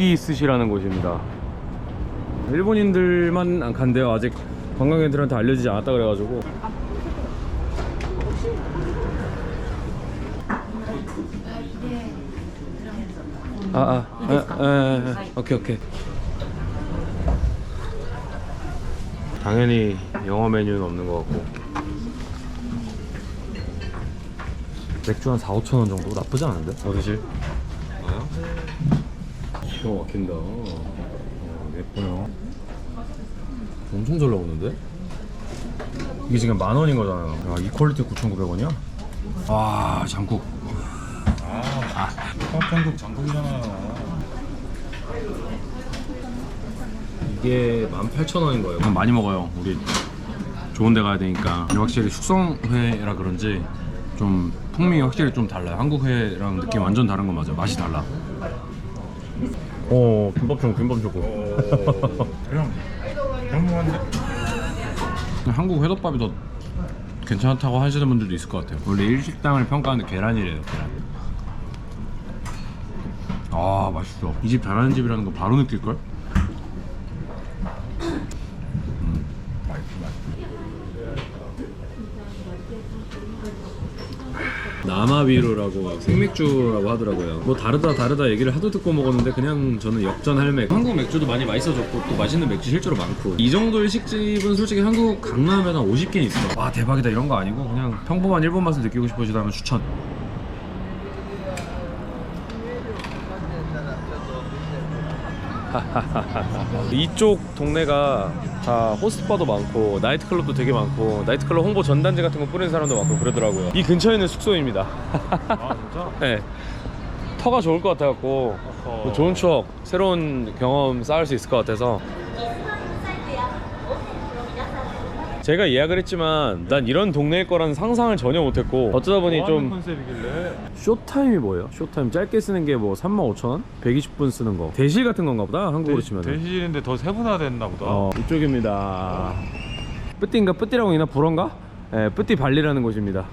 고기 스시라는 곳입니다. 일본인들만 안 간대요. 아직 관광객들한테 알려지지 않았다 그래가지고. 아, 아, 아, 아, 아, 오케이, 오케이. 당연히 영어 메뉴는 없는 것 같고. 맥주 한 4, 5천 원 정도 나쁘지 않은데? 어드실? 기가 막힌다. 어, 예뻐요. 엄청 잘 나오는데? 이게 지금 만 원인 거잖아요. 야, 이 퀄리티 9,900원이야? 와, 장국. 한국 장국이잖아요. 이게 18,000원인 거예요. 그럼 많이 먹어요. 우리 좋은 데 가야 되니까. 확실히 숙성회라 그런지 좀 풍미가 확실히 좀 달라요. 한국 회랑 느낌 완전 다른 거 맞아요. 맛이 달라. 오, 김밥 좀 김밥 주고. 그냥 평범한데. 한국 회덮밥이 더 괜찮다고 하시는 분들도 있을 것 같아요. 원래 일식당을 평가하는데 계란이래요. 계란. 아 맛있어. 이 집 잘하는 집이라는 거 바로 느낄 걸. 남아비루라고 생맥주라고 하더라고요. 뭐 다르다 다르다 얘기를 하도 듣고 먹었는데 그냥 저는 역전 할맥. 한국 맥주도 많이 맛있어졌고 또 맛있는 맥주 실제로 많고 이 정도 일식집은 솔직히 한국 강남에 한 50개 있어. 와 대박이다 이런 거 아니고 그냥 평범한 일본 맛을 느끼고 싶으시다면 추천. 이쪽 동네가 다 호스트바도 많고 나이트클럽도 되게 많고 나이트클럽 홍보 전단지 같은 거 뿌리는 사람도 많고 그러더라고요 이 근처에 있는 숙소입니다 아 진짜? 네. 터가 좋을 것 같아갖고 뭐 좋은 추억 새로운 경험 쌓을 수 있을 것 같아서 제가 예약을 했지만 난 이런 동네일 거라는 상상을 전혀 못했고 어쩌다 보니 좀 컨셉이길래. 쇼타임이 뭐예요? 쇼타임 짧게 쓰는 게 뭐 35,000원? 120분 쓰는 거 대실 같은 건가 보다 한국으로 치면 은 대실인데 더 세분화됐나 보다. 어, 이쪽입니다. 뿌띠인가 뿌띠라고 있나 불어인가? 예, 뿌띠 발리라는 곳입니다.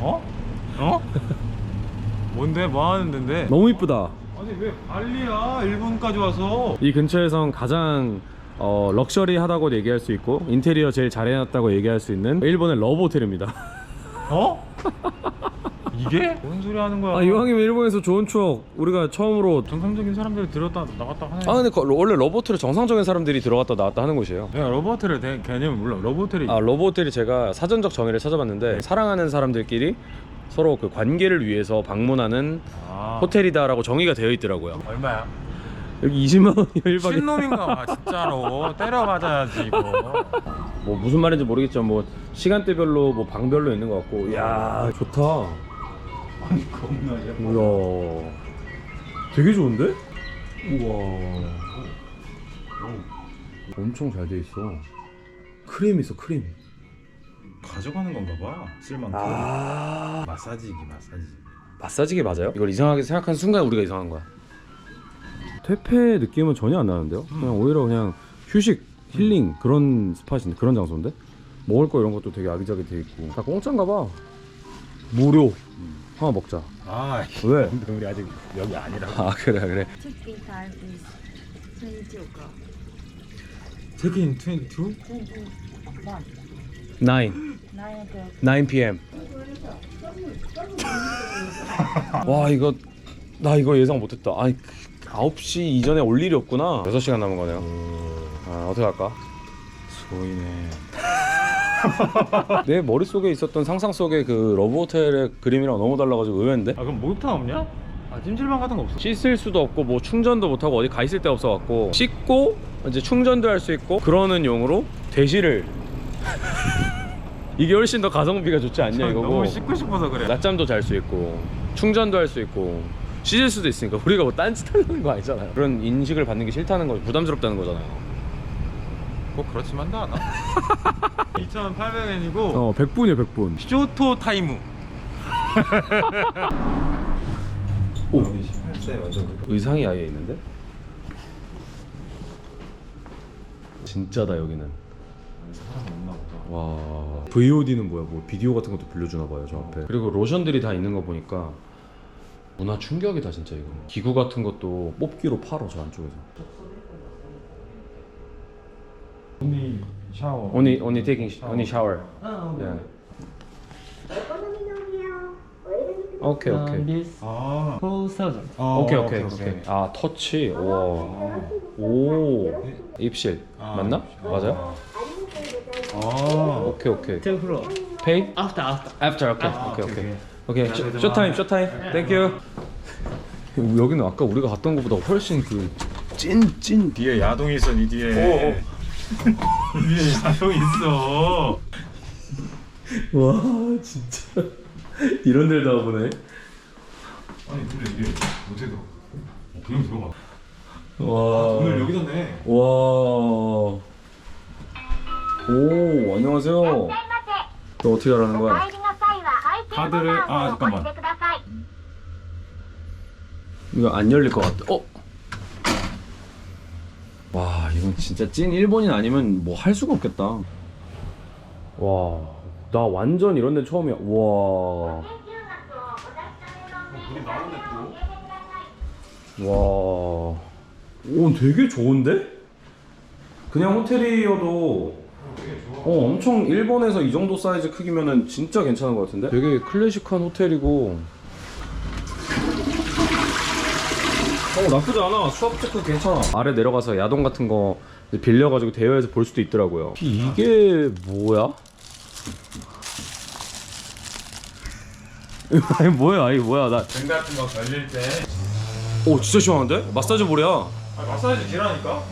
어? 어? 뭔데? 뭐 하는 데인데? 너무 이쁘다. 아니 왜 발리야? 일본까지 와서. 이 근처에선 가장 어, 럭셔리하다고 얘기할 수 있고 인테리어 제일 잘 해놨다고 얘기할 수 있는 일본의 러브 호텔입니다. 어? 이게? 뭔 소리 하는 거야? 아 이왕이면 일본에서 좋은 추억 우리가 처음으로 정상적인 사람들이 들었다 나갔다 하네. 아 근데 거- 원래 러브 호텔은 정상적인 사람들이 들어갔다 나왔다 하는 곳이에요. 내가 러브호텔을 대- 개념을 몰라. 러브호텔이 아 러브 호텔이 제가 사전적 정의를 찾아봤는데 사랑하는 사람들끼리 서로 그 관계를 위해서 방문하는 아. 호텔이다라고 정의가 되어 있더라고요. 얼마야? 여기 20만 원이 1박에 신놈인가 봐 진짜로 때려 맞아야지 이거. 뭐 무슨 말인지 모르겠지만 뭐 시간대별로 뭐 방별로 있는 것 같고 야 좋다. 아니 겁나 예뻐. 이야 되게 좋은데? 우와 엄청 잘 돼 있어. 크림 있어 크림. 가져가는 건가 봐. 쓸만큼. 아 마사지기 마사지. 마사지기 맞아요? 이걸 이상하게 생각한 순간 우리가 이상한 거야. 퇴폐 느낌은 전혀 안 나는데요? 그냥 오히려 그냥 휴식, 힐링 그런 스팟인데 그런 장소인데 먹을 거 이런 것도 되게 아기자기 돼 있고 다 공짜인가 봐. 무료. 하나 먹자. 아 왜? 근데 우리 아직 여기 아니라. 아 그래 그래. Check-in time is 29가. 체크인 22? 21. 9 9 o'clock. 9 p.m. 와 이거 나 이거 예상 못했다. 아니 9시 이전에 올 일이 없구나. 6시간 남은 거네요. 아 어떻게 할까? 보이네. 내 머릿속에 있었던 상상 속의 그 러브 호텔의 그림이랑 너무 달라가지고 의외인데? 아 그럼 목욕탕 없냐? 아 찜질방 같은 거 없어? 씻을 수도 없고 뭐 충전도 못하고 어디 가 있을 데 없어갖고 씻고 이제 충전도 할 수 있고 그러는 용으로 대시를 이게 훨씬 더 가성비가 좋지 않냐 이거고 너무 씻고 싶어서 그래. 낮잠도 잘 수 있고 충전도 할 수 있고 씻을 수도 있으니까 우리가 뭐 딴짓 하려는 거 아니잖아요 그런 인식을 받는 게 싫다는 거 부담스럽다는 거잖아요 꼭 그렇지만도 않아. 2,800엔이고 어 100분이에요 100분 쇼토 타이무. 오. 18세 완전. 의상이 아예 있는데? 진짜다 여기는 사람 없나 보다. 와. VOD는 뭐야? 뭐 비디오 같은 것도 빌려주나 봐요 저 앞에. 그리고 로션들이 다 있는 거 보니까 문화 충격이다 진짜 이거. 기구 같은 것도 뽑기로 팔어 저 안쪽에서. 언니 샤워. only only taking only shower. yeah. 오케이 오케이. This 아. 4,000. 아, 오케이 오케이 오케이 아 터치. 와 오. 입실. 아, 맞나? 입실. 맞아요 아. 오케이 오케이 Third floor. pay After, after. after 오케이 아, 오케이 오케이, 오케이 쇼- 쇼타임 쇼타임 땡큐 여기는 아까 우리가 갔던 것보다 훨씬 그 찐찐 뒤에 야동이 있어 니 뒤에. 뒤에 야동이 있어. 와 진짜 이런 데를 다 보네 아니 근데 이게 어떻게 들어? 그냥 들어가. 와 오늘 여기다 내. 와. 오, 안녕하세요. 너 어떻게 하라는 거야? 카드를 아 잠깐만. 이거 안 열릴 것 같아. 어? 와, 이건 진짜 찐 일본인 아니면 뭐 할 수가 없겠다. 와, 나 완전 이런 데 처음이야. 와. 와. 오, 되게 좋은데? 그냥 호텔이어도. 어, 엄청 일본에서 이 정도 사이즈 크기면은 진짜 괜찮은 것 같은데? 되게 클래식한 호텔이고. 어, 나쁘지 않아. 수압 체크 괜찮아. 아래 내려가서 야동 같은 거 빌려가지고 대여해서 볼 수도 있더라고요. 이게 뭐야? 아니 뭐야? 이게 뭐야? 나. 등 같은 거 걸릴 때. 오 진짜 시원한데? 마사지 볼이야. 아 마사지 기라니까.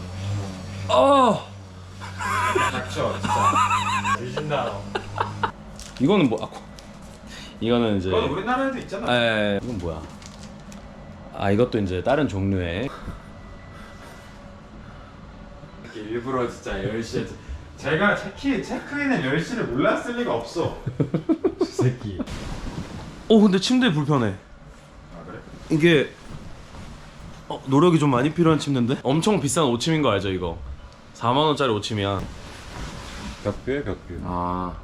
아. 닥쳐 진짜. 너. 이거는 뭐? 아, 이거는 이제. 그건 우리나라에도 있잖아. 에 이건 뭐야? 아 이것도 이제 다른 종류의 이렇게 일부러 진짜 10시에 제가 체키, 체크인을 10시를 몰랐을 리가 없어 저 새끼 어 근데 침대 불편해 아 그래? 이게 어, 노력이 좀 많이 필요한 침대인데? 엄청 비싼 오침인 거 알죠 이거 4만 원짜리 오침이야 벽뷰에 벽뷰 아.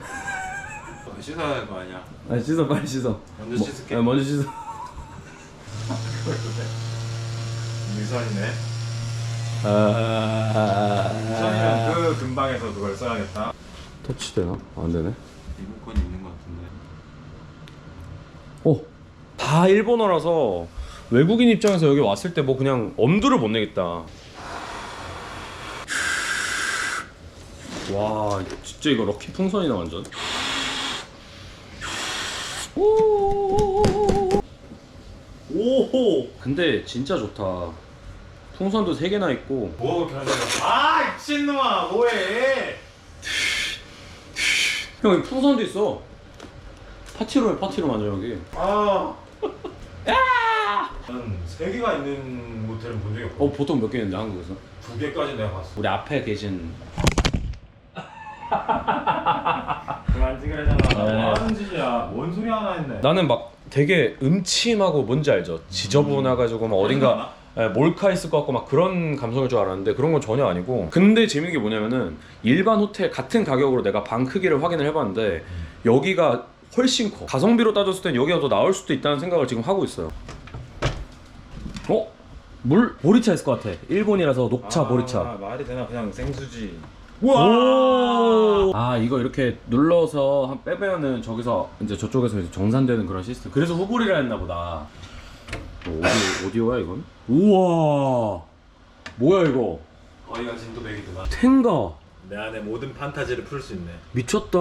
씻어야 할 거 아니야. 아니 씻어 빨리 씻어. 먼저 씻을게. 아, 먼저 씻어. 유선이네. 아... 그 근방에서 그걸 써야겠다. 터치되나? 안 되네. 건 있는 거 같은데. 어, 다 일본어라서 외국인 입장에서 여기 왔을 때 뭐 그냥 엄두를 못 내겠다. 와, 진짜 이거 럭키 풍선이다 완전. 오호. 근데 진짜 좋다. 풍선도 세 개나 있고. 뭐가 그렇게 하냐 아 미친놈아 뭐해 형, 여기 풍선도 있어. 해, 파티로 만져 여기. 아 나는 세 개가 있는 모텔은 본 적이 없고 어, 보통 몇 개 있는데 한국에서? 두 개까지 내가 봤어 우리 앞에 계신 그만 찍으래잖아. 네. 뭐 하는 짓이야? 뭔 소리 하나 했네. 나는 막 되게 음침하고 뭔지 알죠? 지저분해가지고 막 어딘가 예, 몰카 있을 것 같고 막 그런 감성일 줄 알았는데 그런 건 전혀 아니고. 근데 재밌는 게 뭐냐면은 일반 호텔 같은 가격으로 내가 방 크기를 확인을 해봤는데 여기가 훨씬 커. 가성비로 따졌을 땐 여기가 더 나을 수도 있다는 생각을 지금 하고 있어요. 어? 물? 보리차 있을 것 같아. 일본이라서 녹차 아, 보리차. 말이 되나? 그냥 생수지 오! 아 이거 이렇게 눌러서 한 빼면은 저기서 이제 저쪽에서 이제 정산되는 그런 시스템. 그래서 후불이라 했나 보다. 어, 오디오 오디오야 이건? 우와. 뭐야 이거? 어이가 진도백이구나 텐가 내 안에 모든 판타지를 풀 수 있네 미쳤다.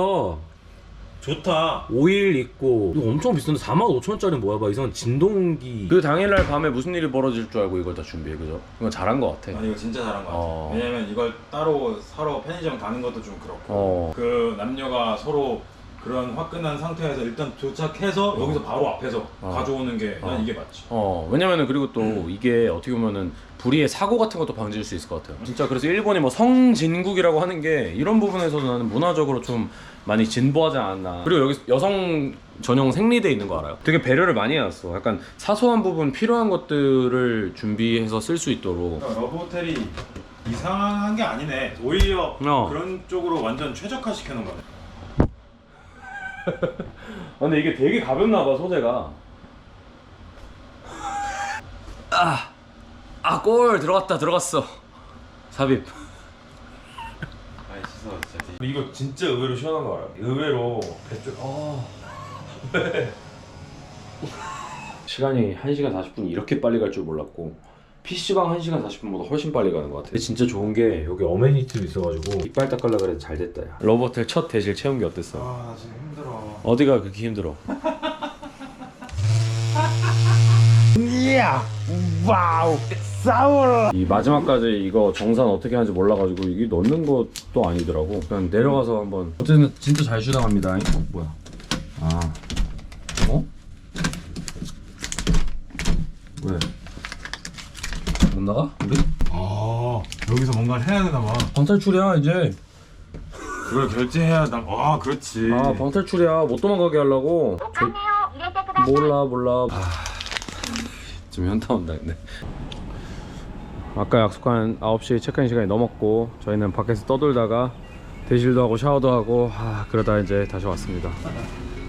좋다. 오일 있고 이거 엄청 비싼데 45,000원짜리 뭐야? 봐. 이상한 진동기. 그 당일날 밤에 무슨 일이 벌어질 줄 알고 이걸 다 준비해. 그죠? 이건 잘한 것 같아. 아니 이거 진짜 잘한 거 같아. 어. 왜냐면 이걸 따로 사러 편의점 가는 것도 좀 그렇고. 어. 그 남녀가 서로 그런 화끈한 상태에서 일단 도착해서 여기서 바로 앞에서 어. 가져오는 게 난 어. 이게 맞지 어 왜냐면은 그리고 또 이게 어떻게 보면은 불의의 사고 같은 것도 방지할 수 있을 것 같아요. 진짜 그래서 일본이 뭐 성진국이라고 하는 게 이런 부분에서도 나는 문화적으로 좀 많이 진보하지 않았나. 그리고 여기 여성 전용 생리대 있는 거 알아요? 되게 배려를 많이 해놨어. 약간 사소한 부분 필요한 것들을 준비해서 쓸 수 있도록. 그러니까 러브 호텔이 이상한 게 아니네 오히려 어. 그런 쪽으로 완전 최적화 시켜놓은 거네 아, 근데 이게 되게 가볍나 봐 소재가. 아, 아 골 들어갔다 들어갔어. 삽입. 아이 씻어 진짜. 이거 진짜 의외로 시원한 거 알아요? 의외로 배쪽 아 왜? 시간이 1시간 40분이 이렇게 빨리 갈 줄 몰랐고 PC방 1시간 40분보다 훨씬 빨리 가는 것 같아 진짜 좋은 게 여기 어메니티도 있어가지고 이빨 닦으려 그래도 잘 됐다 야 러버텔 첫 대실 채운 게 어땠어? 아나 지금 어. 어디가 그렇게 힘들어? 와우 싸워라. 이 마지막까지 이거 정산 어떻게 하는지 몰라가지고 이게 넣는 것도 아니더라고 그냥 내려가서 한번 어쨌든 진짜 잘 쉬다 갑니다 어, 뭐야 아 어? 왜? 못 나가? 우리? 아 여기서 뭔가를 해야 되나 봐. 방탈출이야 이제 그걸 결제해야 나. 아 그렇지. 아 방탈출이야 못 도망가게 하려고 저- 몰라 몰라 좀 현타 온다 근데 아까 약속한 9시 체크인 시간이 넘었고 저희는 밖에서 떠돌다가 대실도 하고 샤워도 하고 아 그러다 이제 다시 왔습니다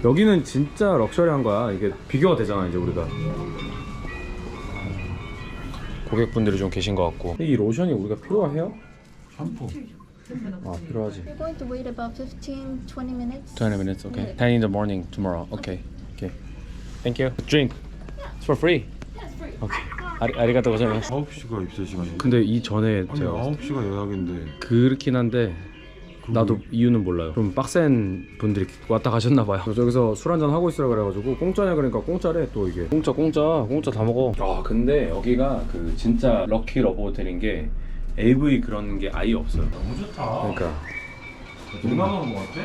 여기는 진짜 럭셔리한 거야 이게 비교가 되잖아 이제 우리가 고객분들이 좀 계신 것 같고 이 로션이 우리가 필요해요? 샴푸. 아 필요하지 We're going to wait about 15, 20 minutes. 20 minutes, okay. 10 in the morning tomorrow. Okay. Okay. Thank you. Drink. It's for free. Okay. 아리, 아리가또 고자이마스. 9시가 입실 시간인데. 근데 이 전에 아니 제가 9시가 예약인데. 그렇긴 한데 나도 이유는 몰라요. 좀 빡센 분들이 왔다 가셨나 봐요. 그래서 여기서 술 한잔 하고 있으라 그래가지고 공짜냐 그러니까 공짜래 또 이게. 공짜 공짜 공짜 다 먹어. 아 근데 여기가 그 진짜 럭키 러브 호텔인 게 AV 그런 게 아예 없어요. 너무 좋다. 그러니까 오는 것 같아.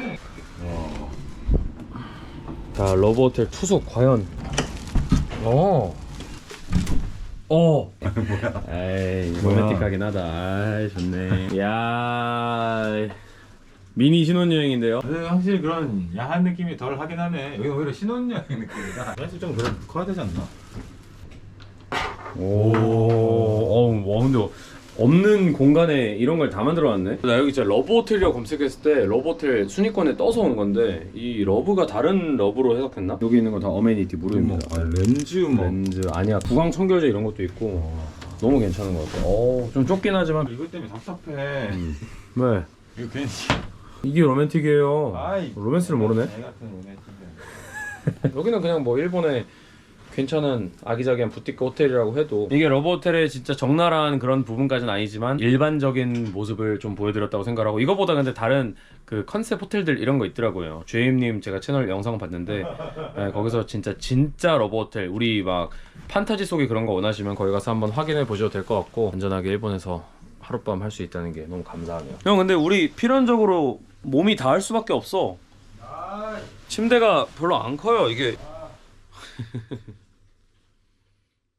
자 러브 호텔 투숙 과연 어. 어. 뭐야? 에이? 로맨틱하긴 하다. 아이 좋네. 야 미니 신혼여행인데요. 네, 확실히 그런 야한 느낌이 덜 하긴 하네. 여기 오히려 신혼여행 느낌이다. 사실 좀 그래 커야 되지 않나? 오, 어, 와 근데 없는 공간에 이런 걸 다 만들어놨네. 나 여기 진짜 러브 호텔이라고 검색했을 때 러브 호텔 순위권에 떠서 온 건데 이 러브가 다른 러브로 해석했나? 여기 있는 건 다 어메니티 무료입니다. 아, 렌즈 뭐. 렌즈 아니야 구강 청결제 이런 것도 있고 너무 괜찮은 것 같아. 어, 좀 좁긴 하지만 이것 때문에 답답해. 왜? 이거 괜히. 이게 로맨틱이에요. 아이, 로맨스를 모르네. 애 같은 로맨틱이야. 여기는 그냥 뭐 일본의 괜찮은 아기자기한 부티크 호텔이라고 해도 이게 러브 호텔의 진짜 적나라한 그런 부분까지는 아니지만 일반적인 모습을 좀 보여드렸다고 생각하고 이거보다 근데 다른 그 컨셉 호텔들 이런 거 있더라고요. 주임님 제가 채널 영상 봤는데 네, 거기서 진짜 진짜 러브 호텔 우리 막 판타지 속의 그런 거 원하시면 거기 가서 한번 확인해 보셔도 될 것 같고 안전하게 일본에서 하룻밤 할 수 있다는 게 너무 감사하네요. 형 근데 우리 필연적으로 몸이 닿을 수밖에 없어. 침대가 별로 안 커요 이게